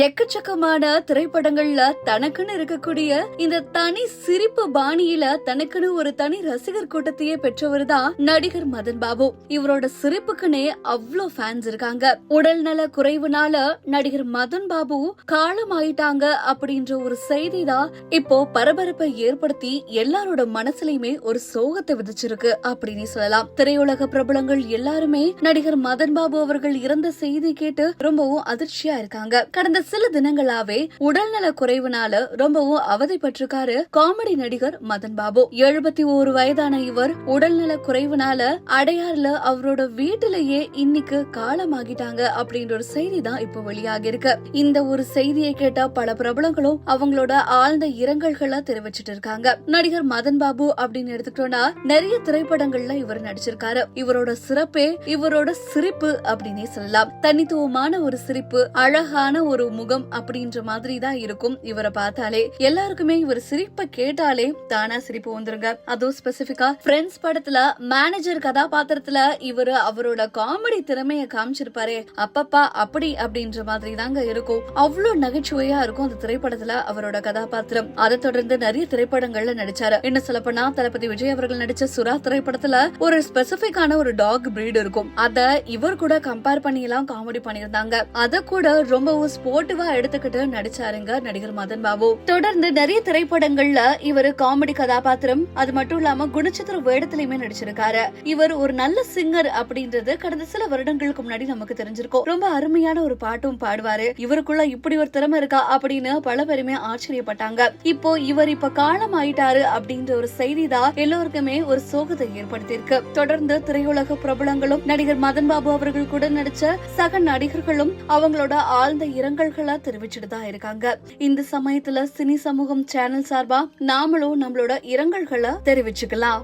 எக்கச்சக்கமான திரைப்படங்கள்ல தனக்குன்னு இருக்கக்கூடிய இந்த தனி சிரிப்பு பாணியில தனக்குன்னு ஒரு தனி ரசிகர் கூட்டத்தையே பெற்றவர் தான் நடிகர் மதன் பாபு. இவரோட சிரிப்புக்குனே அவ்வளோ ஃபேன்ஸ் இருக்காங்க. உடல் நல குறைவுனால நடிகர் மதன் பாபு காலமாயிட்டாங்க அப்படின்ற ஒரு செய்தி தான் இப்போ பரபரப்பை ஏற்படுத்தி எல்லாரோட மனசுலயுமே ஒரு சோகத்தை விதிச்சிருக்கு அப்படின்னு சொல்லலாம். திரையுலக பிரபலங்கள் எல்லாருமே நடிகர் மதன் பாபு அவர்கள் இறந்த செய்தி கேட்டு ரொம்பவும் அதிர்ச்சியா இருக்காங்க. கடந்த சில தினங்களாவே உடல்நல குறைவுனால ரொம்பவும் அவதிப்பட்டிருக்காரு காமெடி நடிகர் மதன் பாபு. எழுபத்தி ஒரு வயதான இவர் உடல்நல குறைவுனால அடையாறுல அவரோட வீட்டிலேயே இன்னைக்கு காலமாகிட்டாங்க அப்படின்ற ஒரு செய்தி தான் இப்போ வெளியாகி இருக்கு இந்த ஒரு செய்தியை கேட்ட பல பிரபலங்களும் அவங்களோட ஆழ்ந்த இரங்கல்களை தெரிவிச்சிட்டு இருக்காங்க. நடிகர் மதன் பாபு அப்படின்னு எடுத்துக்கிட்டோம்னா நிறைய திரைப்படங்கள்ல இவர் நடிச்சிருக்காரு. இவரோட சிறப்பே இவரோட சிரிப்பு அப்படின்னே சொல்லலாம். தனித்துவமான ஒரு சிரிப்பு அழகான ஒரு முகம் அப்படின்ற மாதிரி தான் இருக்கும். இவரை பார்த்தாலே எல்லாருக்குமே இவர் சிரிப்பை கேட்டாலே தானா சிரிப்பு வந்துருங்க. அதுவும் ஸ்பெசிபிக்கா ஃப்ரெண்ட்ஸ் படத்துல மேனேஜர் கதாபாத்திரத்துல இவரு அவரோட காமெடி திறமைய காமிச்சிருப்பாரு. அப்பப்பா அப்படி அப்படின்ற மாதிரி தாங்க இருக்கும். அவ்வளவு நகைச்சுவையா இருக்கும் அந்த திரைப்படத்துல அவரோட கதாபாத்திரம். அதை தொடர்ந்து நிறைய திரைப்படங்கள்ல நடிச்சாரு. என்ன சொல்லப்போனா தளபதி விஜய் அவர்கள் நடிச்ச சுறா திரைப்படத்துல ஒரு ஸ்பெசிபிக்கான ஒரு டாக் பிரீடு இருக்கும். அத இவர் கூட கம்பேர் பண்ணி எல்லாம் காமெடி பண்ணிருந்தாங்க அத கூட ரொம்பவும் ஓட்டுவா எடுத்துக்கிட்டு நடிச்சாருங்க நடிகர் மதன் பாபு. தொடர்ந்து நிறைய திரைப்படங்கள்ல இவர் காமெடி கதாபாத்திரம் அது மட்டும் இல்லாம குணச்சித்திர வேடத்திலயுமே நடிச்சிருக்காரு. இவர் ஒரு நல்ல சிங்கர் அப்படின்றது கடந்த சில வருடங்களுக்கு முன்னாடி நமக்கு தெரிஞ்சிருக்கும். ரொம்ப அருமையான ஒரு பாட்டும் பாடுவாரு. இவருக்குள்ள இப்படி ஒரு திறமை இருக்கா அப்படின்னு பல பேருமே ஆச்சரியப்பட்டாங்க. இப்போ இவர் இப்ப காலம் ஆயிட்டாரு அப்படின்ற ஒரு செய்தி தான் எல்லோருக்குமே ஒரு சோகத்தை ஏற்படுத்தியிருக்கு. தொடர்ந்து திரையுலக பிரபலங்களும் நடிகர் மதன் பாபு அவர்கள் கூட நடிச்ச சக நடிகர்களும் அவங்களோட ஆழ்ந்த இரங்கல்களை தெரிவிச்சுட்டு தான் இருக்காங்க. இந்த சமயத்துல சினி சமூகம் சேனல் சார்பா நாமளும் நம்மளோட இரங்கல்களை தெரிவிச்சுக்கலாம்.